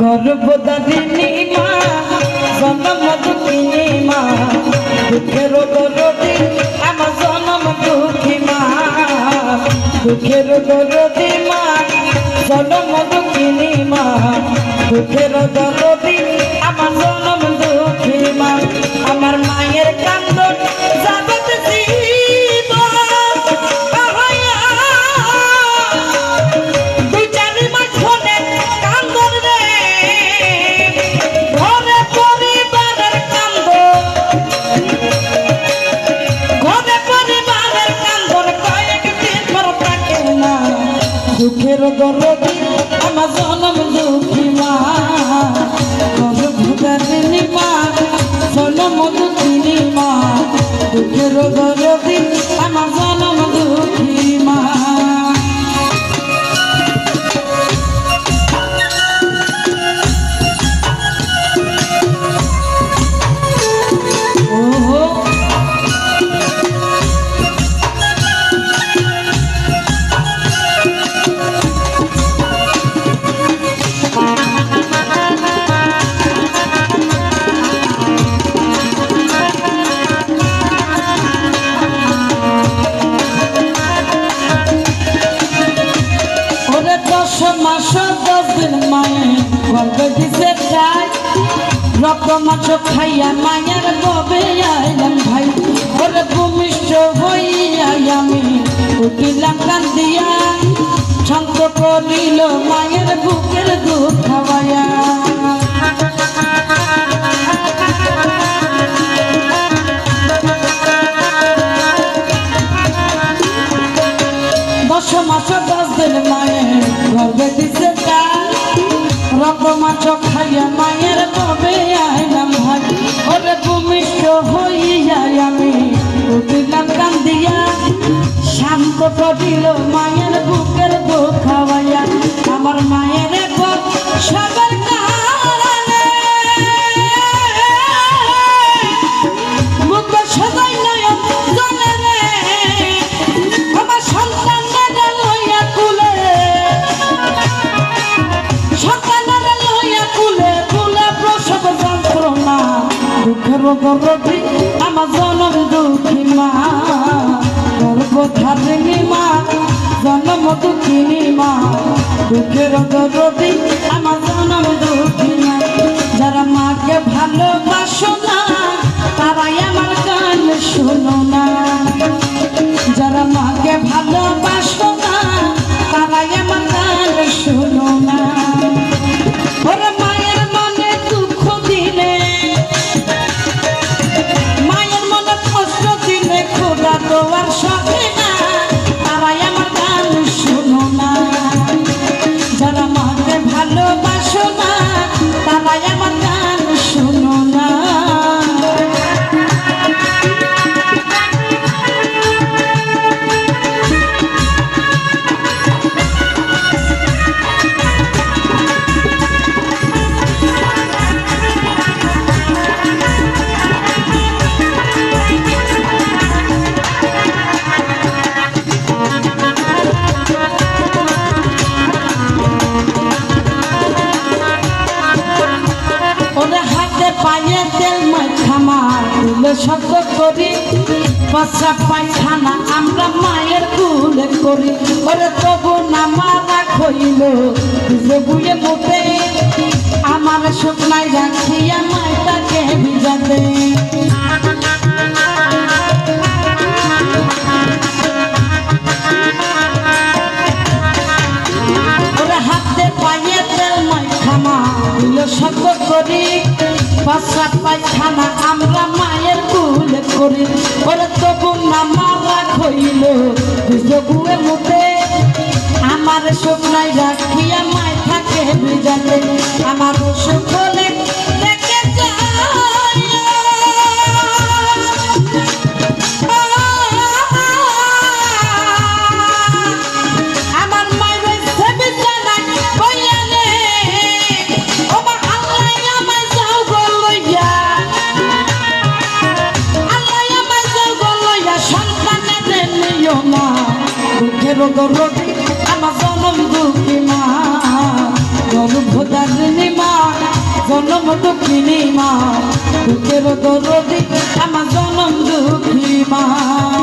গর্ভদারিণী মা জন্ম দুঃখিনী মা দুঃখের দরদি আমার জন্ম দুঃখী মা দুঃখের দরদি মা জন্ম দুঃখিনী মা দুঃখের দরদি দুঃখের দরদি আমার জনম দুঃখী মা। জনম দুঃখিনী মা। দুঃখের দরদি দিছে চাই রক্ত মাছ খাইয়া মায়ের ববে আইলাম ভাই? ওরে ভূমিষ্ঠ হইয়া আমি উঠিলাম কান্দিয়া। করিল মায়ের বুকের দুধ কান্দিয়া শান্ত করিল মায়ের বুকের বুক। দুঃখের আমার জনম দুঃখী মা। গর্ভধারিণী মা, জন্ম দুঃখিনী মা। দুঃখের গর্ভী আমার জনম দুঃখী মা। যারা মাকে ভালোবাসো না, তারাই আমার গান শোনো না। যারা মাকে ভালোবাসো তেল মাখামা, তুলে শব্দ করি। পচা পায়খানা আমরা মায়ের কুলে করি। ওরে তবু না মারা খইল বুয়ে মুটে আমার শুকনাই রাখিয়া মাইটাকে ভিজাতে। হাতে তেল শব্দ করি। পাশাত পায়খানা আমরা মায়ের কুল করি। ওরে তবু না মারা খইল বুয়ে মুখে। আমার শুকনাই রাখিয়া মায় থাকে বিজাতে। আমার সুখ আল্লাহ আমায় যাও গো লইয়া সন্তানের নিও না দুঃখের দরদি, আমার জনম দুঃখী মা। গর্ভধারিণী মা, জনম দুঃখিনী মা। দুঃখের দরদি আমার জনম দুঃখী মা।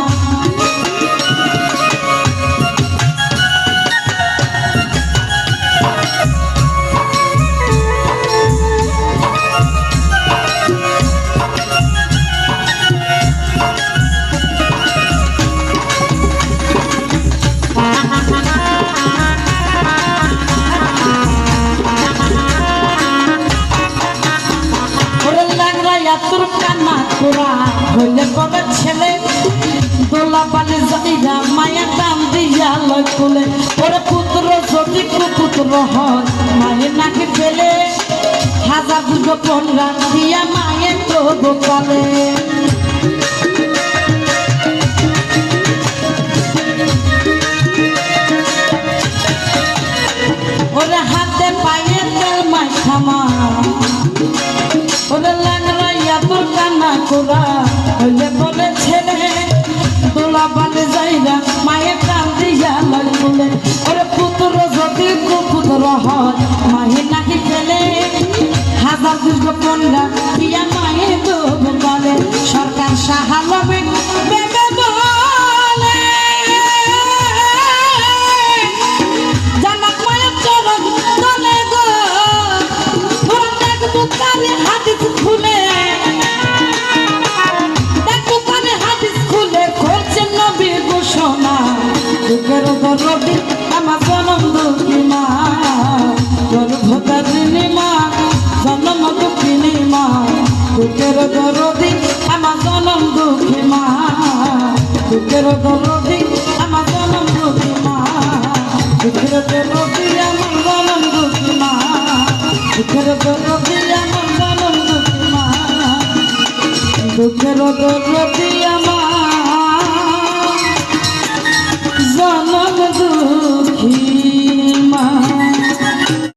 কবে ছেলে দোলা পানে যাইরা মায়া দাম দিয়া লয় কোলে ওরে পুত্র যদি কুপুত্র হয়, মায়ের নাকি ফেলে। হাজার দুটো পনরা দিয়া মায়ের তো দোকালে সাহালবে বুকের দরদি আমার জনম দুঃখী মা। বুকের দরদি আমার জনম দুঃখী মা। বুকের দরদি, আমার জনম দুঃখী মা। বুকের দরদি, আমার জনম দুঃখী মা। বুকের দরদি, আমার জনম দুঃখী মা।